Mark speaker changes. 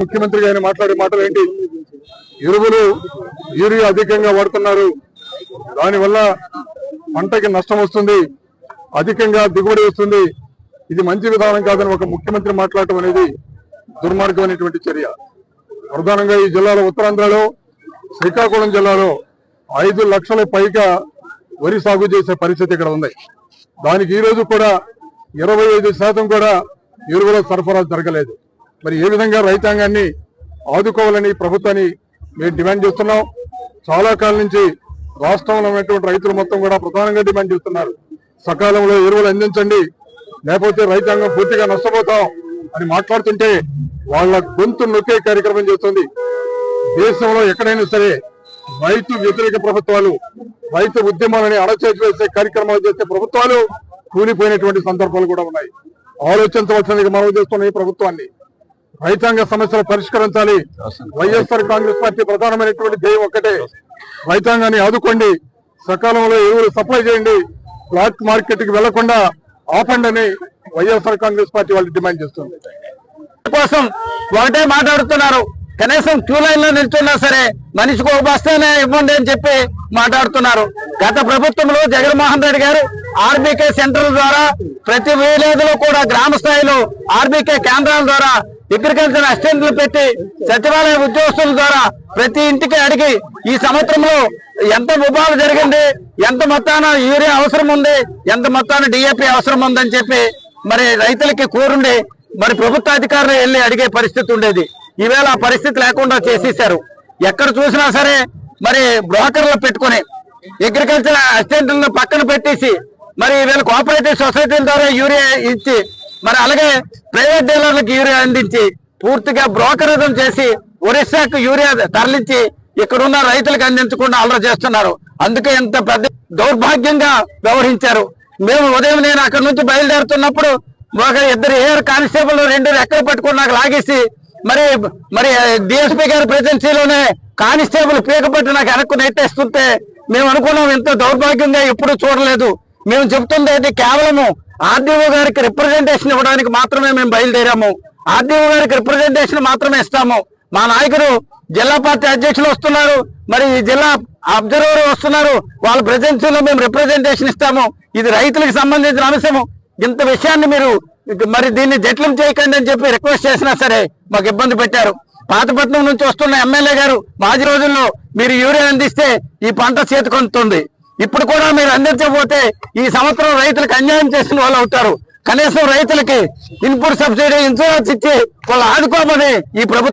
Speaker 1: ముఖ్యమంత్రి గారిని మాట్లాడే మాటలు ఏంటి? ఎరువులు యూరియా అధికంగా వాడుతున్నారు. దానివల్ల పంటకి నష్టం వస్తుంది. అధికంగా దిగుబడి వస్తుంది. ఇది మంచి విధానం కాదని ఒక ముఖ్యమంత్రి మాట్లాడటం అనేది దుర్మార్గమైనటువంటి చర్య. ప్రధానంగా ఈ జిల్లాలో ఉత్తరాంధ్రలో శ్రీకాకుళం జిల్లాలో ఐదు లక్షల పైగా వరి సాగు చేసే పరిస్థితి ఇక్కడ ఉంది. దానికి ఈ రోజు కూడా ఇరవై ఐదు శాతం కూడా ఎరువుల సరఫరా జరగలేదు. మరి ఏ విధంగా రైతాంగాన్ని ఆదుకోవాలని ప్రభుత్వాన్ని మేము డిమాండ్ చేస్తున్నాం. చాలా కాలం నుంచి రాష్ట్రంలో ఉన్నటువంటి రైతులు మొత్తం కూడా ప్రధానంగా డిమాండ్ చేస్తున్నారు. సకాలంలో ఎరువులు అందించండి. లేకపోతే రైతాంగం పూర్తిగా నష్టపోతాం అని మాట్లాడుతుంటే వాళ్ళ గొంతు నొక్కే కార్యక్రమం చేస్తుంది. దేశంలో ఎక్కడైనా సరే రైతు వ్యతిరేక ప్రభుత్వాలు రైతు ఉద్యమాలని అడచేసి వేసే కార్యక్రమాలు చేసే ప్రభుత్వాలు కూలిపోయినటువంటి సందర్భాలు కూడా ఉన్నాయి. ఆలోచించవలసిందిగా మనం చేస్తున్న ఈ ప్రభుత్వాన్ని. రైతాంగ సమస్యలు పరిష్కరించాలి. వైఎస్ఆర్ కాంగ్రెస్ పార్టీ ప్రధానమైనటువంటి ధ్యేయం ఒక్కటే. రైతాంగాన్ని ఆదుకోండి. సకాలంలో ఎరువులు సప్లై చేయండి. బ్లాక్ మార్కెట్కి వెళ్ళకుండా ఆపండి అని వైఎస్ఆర్ కాంగ్రెస్ పార్టీ వాళ్ళు డిమాండ్ చేస్తుంది
Speaker 2: కోసం ఒకటే మాట్లాడుతున్నారు. కనీసం క్యూ లైన్లో నిల్చున్నా సరే మనిషికి ఒక బస్తేనే ఇవ్వండి అని చెప్పి మాట్లాడుతున్నారు. గత ప్రభుత్వంలో జగన్మోహన్ రెడ్డి గారు ఆర్బీకే సెంటర్ ద్వారా ప్రతి విలేజ్లో కూడా గ్రామ స్థాయిలో ఆర్బీకే కేంద్రాల ద్వారా అగ్రికల్చర్ అసిస్టెంట్లు పెట్టి సచివాలయ ఉద్యోగస్తుల ద్వారా ప్రతి ఇంటికి అడిగి ఈ సంవత్సరంలో ఎంత ఉపాధి జరిగింది ఎంత మొత్తాన యూరియా అవసరం ఉంది ఎంత మొత్తాన డిఏపి అవసరం ఉందని చెప్పి మరి రైతులకి కూరుండి మరి ప్రభుత్వ అధికారులు వెళ్ళి అడిగే పరిస్థితి ఉండేది. ఈవేళ ఆ పరిస్థితి లేకుండా చేసేసారు ఎక్కడ చూసినా సరే మరి బ్రోకర్లు పెట్టుకుని అగ్రికల్చర్ అసిస్టెంట్లను పక్కన పెట్టేసి మరి వీళ్ళ కోఆపరేటివ్ సొసైటీల ద్వారా యూరియా ఇచ్చి మరి అలాగే ప్రైవేట్ డీలర్లకు యూరియా అందించి పూర్తిగా బ్రోకరిజం చేసి ఒరిస్సాకు యూరియా తరలించి ఇక్కడున్న రైతులకు అందించకుండా అలర చేస్తున్నారు. అందుకే ఇంత పెద్ద దౌర్భాగ్యంగా వ్యవహరించారు. మేము ఉదయం నేను అక్కడ నుంచి బయలుదేరుతున్నప్పుడు ఒక ఇద్దరు ఎయిర్ కానిస్టేబుల్ రెండు రెక్కలు పట్టుకుని నాకు లాగేసి మరి మరి డిఎస్పీ గారి ప్రెసిడెన్సీలోనే కానిస్టేబుల్ పీకపట్టి నాకు వెనక్కు నెట్టేస్తుంటే మేము అనుకున్నాం ఇంత దౌర్భాగ్యంగా ఎప్పుడు చూడలేదు. మేము చెప్తుంది అయితే కేవలము ఆర్డీఓ గారికి రిప్రజెంటేషన్ ఇవ్వడానికి మాత్రమే మేము బయలుదేరాము. ఆర్డీఓ గారికి రిప్రజెంటేషన్ మాత్రమే ఇస్తాము. మా నాయకులు జిల్లా పార్టీ అధ్యక్షులు వస్తున్నారు. మరి ఈ జిల్లా అబ్జర్వర్ వస్తున్నారు. వాళ్ళ ప్రెజెన్సీలో మేము రిప్రజెంటేషన్ ఇస్తాము. ఇది రైతులకు సంబంధించిన అంశము. ఇంత విషయాన్ని మీరు మరి దీన్ని జట్లం చేయకండి అని చెప్పి రిక్వెస్ట్ చేసినా సరే మాకు ఇబ్బంది పెట్టారు. పాతపట్నం నుంచి వస్తున్న ఎమ్మెల్యే గారు మాజీ రోజుల్లో మీరు యూరియా అందిస్తే ఈ పంట చేతికొందుతుంది ఇప్పుడు కూడా మీరు అందించకపోతే ఈ సంవత్సరం రైతులకు అన్యాయం చేసిన వాళ్ళు అవుతారు. కనీసం రైతులకి ఇన్పుట్ సబ్సిడీ ఇన్సూరెన్స్ ఇచ్చి వాళ్ళు ఆదుకోమని ఈ ప్రభుత్వం